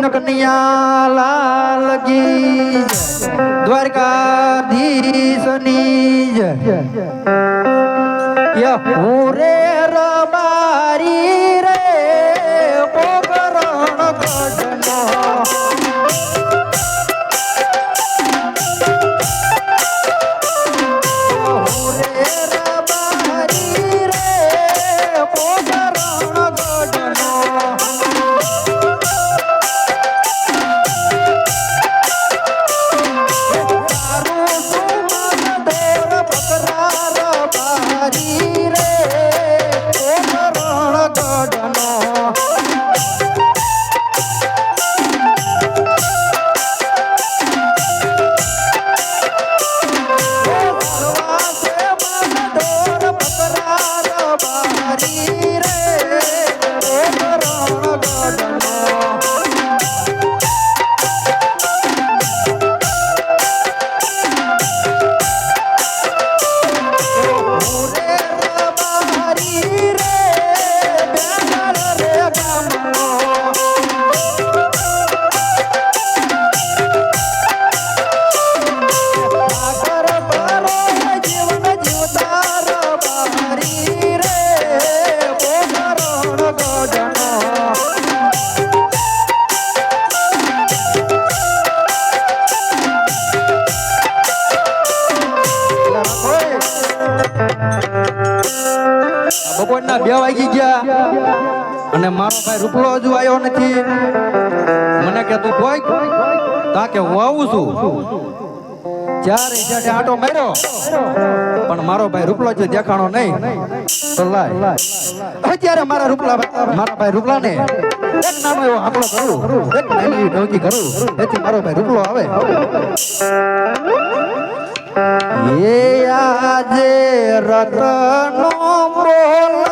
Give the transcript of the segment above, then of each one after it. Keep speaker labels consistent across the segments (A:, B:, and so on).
A: કૃષ્ણ કનૈયા લાલ કી. દ્વારકાધીશની જય ય રે આવ્યો નથી. મને કે તું કોઈ તા કે હું આવું છું. ચારે જાડે આટો માર્યો. પણ મારો ભાઈ રૂપલો છે, દેખાણો નહીં. સલાય લાય. અત્યારે મારા રૂપલા મારા ભાઈ રૂપલા ને એક નાનો એવો આંકડો કરું, એક નાની ડોકી કરું એથી મારો ભાઈ રૂપલો આવે. એ આજે રતનો બોલવે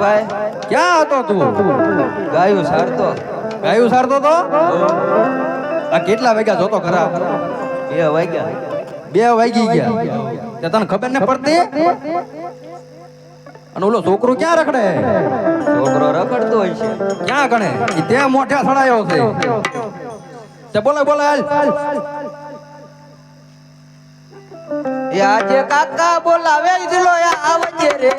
A: ભાઈ ક્યાં હતો તું?
B: ગાયું સારતો.
A: ગાયું સારતો તો? આ કેટલા વાગ્યા જોતો ખરા?
B: બે વાગ્યા.
A: બે વાગી ગયા. તે તને ખબર ને પડતી? અને ઓલો છોકરો ક્યાં રખડે?
B: છોકરો રખડતો હોય છે.
A: ક્યાં ગણે? તે મોઢે સડાયો છે. તે બોલે બોલે હાલ.
B: એ આજે કાકા બોલાવે ગલો આવજે રે.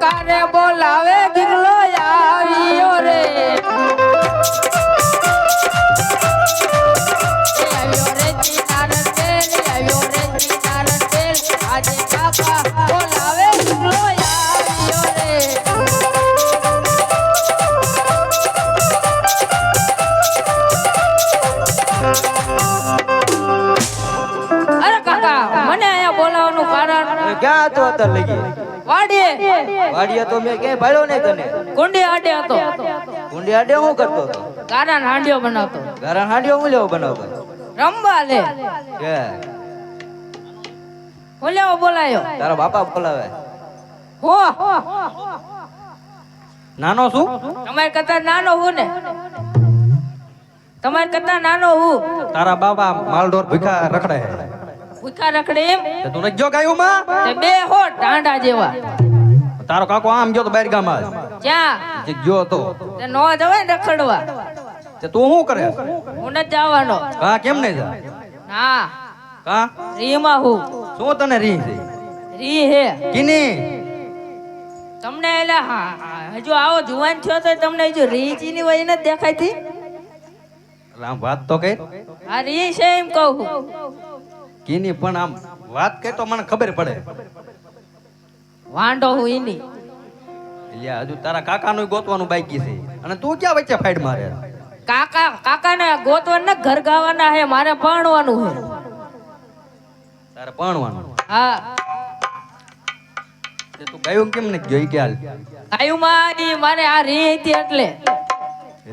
B: કાને બોલાવે ગિરલો આવ્યો રે.
C: આવ્યો રે ચિતાર તેલ આવ્યો આજે બોલાવે ગિરલો
B: અરે કાકા, મને અહીંયા બોલાવવાનું કારણ?
C: ક્યાં તો
B: લગી
C: વાડિયા તો મેં ક્યાંય ભાડ્યો નહીં તને.
B: કુંડી આડે હતો.
C: કુંડી આડે હું કરતો હતો?
B: ગારા હાંડિયો બનાવતો.
C: ઘરા હાંડિયો હું લેવો બનાવતો?
B: રમવા લે.
C: કે?
B: હું લેવો બોલાયો?
C: તારા બાપા બોલાવે.
B: હો.
A: નાનો શું
B: તમારી કરતા નાનો હું ને? તમારી કરતા નાનો હું.
A: તારા બાબા માલડોર ભીખા રખડે.
B: ભીખા રખડે એમ?
A: તું નથી જો ગાયું માં.
B: બે હો ટાંડા જેવા.
A: તારો કાકો આમ ગયો તો બહાર ગામમાં
B: ક્યાં?
A: જે ગયો તો.
B: નો જવાય ને રખડવા.
A: તે તું શું કરે?
B: હું ન જવાનો.
A: કા કેમ નહીં જા
B: ના.
A: કા?
B: રીમાં હું.
A: શું તને રી છે?
B: રી હે.
A: કિની?
B: તમને હા, હજુ આવો જુવાન થયો તો તમને હજુ રીચી ની વય નથી
A: દેખાયથી આમ વાત તો કર
B: આ રી છે એમ કહું.
A: કિની પણ આમ વાત કહે તો મને ખબર પડે.
B: વાંઢો હું ઈની.
A: એટલે હજુ તારા કાકાનું ગોતવાનું બાકી છે. અને તું ક્યાં વચ્ચે ફાઈડ મારે?
B: કાકા કાકાને ગોતવાના ઘર ગાવાના હે મારે પરણવાનું હે.
A: તારે ભણવાનું
B: હા.
A: તે તું ગાયું કેમ ને ગયો કે હાલ
B: ગાયુંમાં ઈ મારે આ રી હતી એટલે.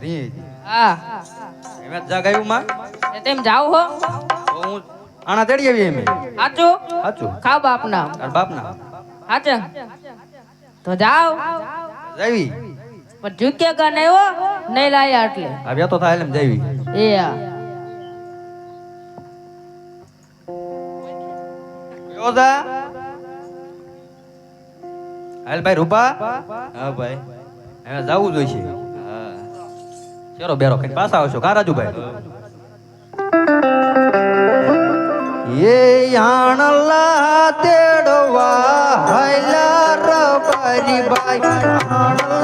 A: રી
B: હા.
A: એમ જ જા ગાયું માં?
B: તેમ જાવ હો.
A: તો હું આના તેડી આવી એમ?
B: સાચું
A: સાચું
B: ખા બાપના.
A: તાર બાપ
B: સાચું તો જાવ
A: જાવી.
B: પણ જુકે કા નહીં નઈ લાયા એટલે.
A: આવ્યા તો થાય એમ જાવી.
B: એ
A: કયો હાલ ભાઈ રૂપા?
C: હા ભાઈ.
A: હવે જાવું જોઈશે.
C: હા.
A: ચલો બેરો કઈ પાછા આવશો. કા રાજુભાઈ? એ આણલા તેડવા હાયલા રબારી બાઈ.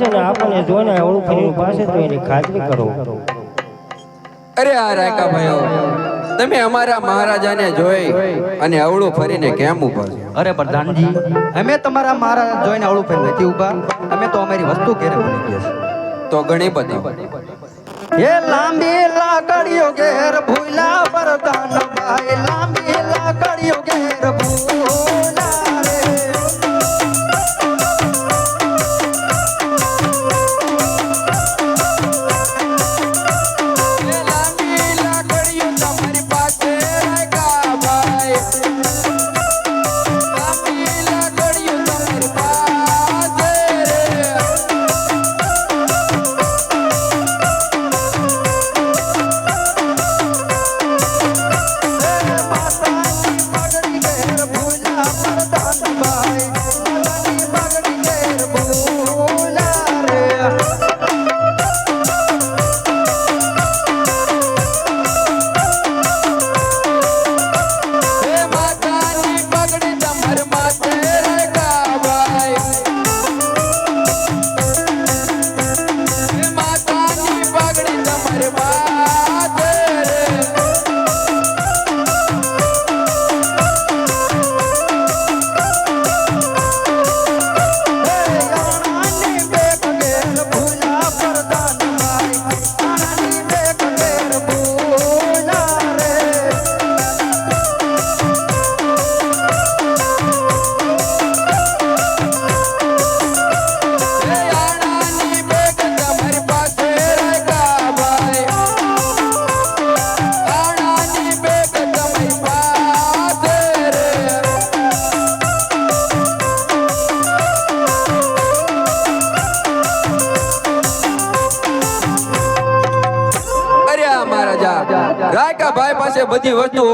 D: છે ને આપણને જોઈને ફરીને પાસે તો એની ખાતરી કરો.
E: અરે આ રાકા ભાઈઓ તમે અમારા મહારાજાને જોઈ અને અવળું ફરીને કેમ ઊભા છો?
A: અરે પ્રધાનજી અમે તમારા મારા જોઈને અવળું ફરી નથી ઊભા અમે તો અમારી વસ્તુ ઘેરે ભૂલી ગયા
E: તો ઘણી બધી.
A: એ લાંબી લાકડીઓ ઘેર ભૂલા પ્રધાન ભાઈ લાંબી લાકડીઓ ઘેર ભૂલા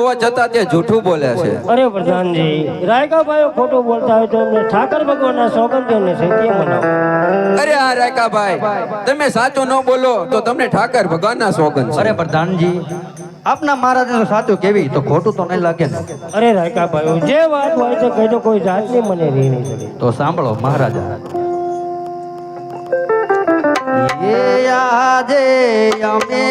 E: હોવા છતાં તે જૂઠું બોલે છે.
D: અરે પ્રધાનજી રાયકાભાઈઓ ખોટું બોલતા હોય તો એમને ઠાકર ભગવાનના સોગંદ એમને સત્ય મનાવો?
E: અરે આ રાયકા ભાઈ તમે સાચું ન બોલો તો તમને ઠાકર ભગવાનના સોગંદ છે.
A: અરે પ્રધાનજી આપના મહારાજને સાચું કેવી? તો ખોટું તો નહીં લાગે ને.
D: અરે રાયકાભાઈઓ જે વાત હોય છે કહેજો દો કોઈ જાતની મને રી નહીં
A: તો સાંભળો મહારાજા. એ આજે અમે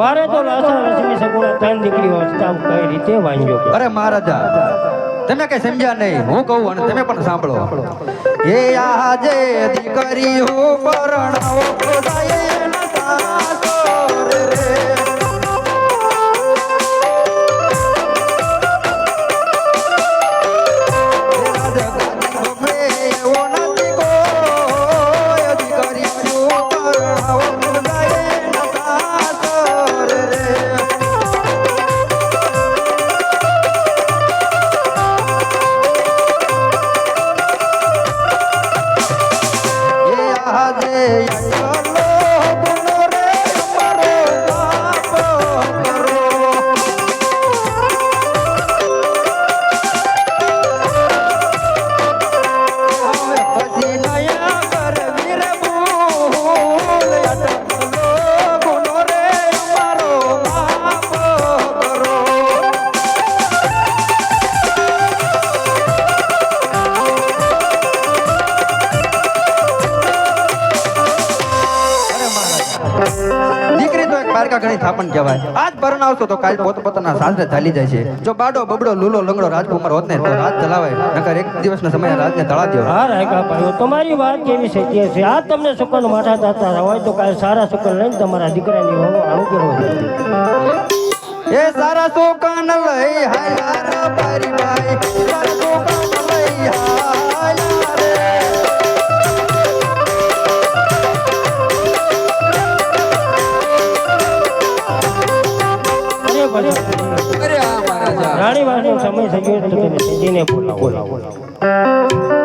D: મારે તો લાસા લક્ષ્મી સગુણા
A: અરે મહારાજા, તમે કઈ સમજ્યા નહીં, હું કહું અને તમે પણ સાંભળો. હે આજે દીકરી હું પરણાવો ખોદાએ રે. થાપણ કહેવાય. આજ પરણાવશો તો કાલ પોત પોતાના સાસરે ચાલી જાય છે. જો બાડો બબડો લૂલો લંગડો રાજકુમાર હોત ને તો રાત ચલાવાય. નકર એક દિવસના સમયે રાજને તળા દેવા
D: હા રાયકાભાઈઓ તમારી વાત કેવી સત્ય છે? આ તમને સુકન માથા દાતા હોય તો કાલે સારા સુકન લઈને તમારા દીકરાની વહુ આણું કરવો
A: એ સારા સુકન લઈ હાય રે ભાઈ સારા સુકન લઈ હાલા
D: રાણી વાળનો સમય થઈ ગયો તો બોલાવો.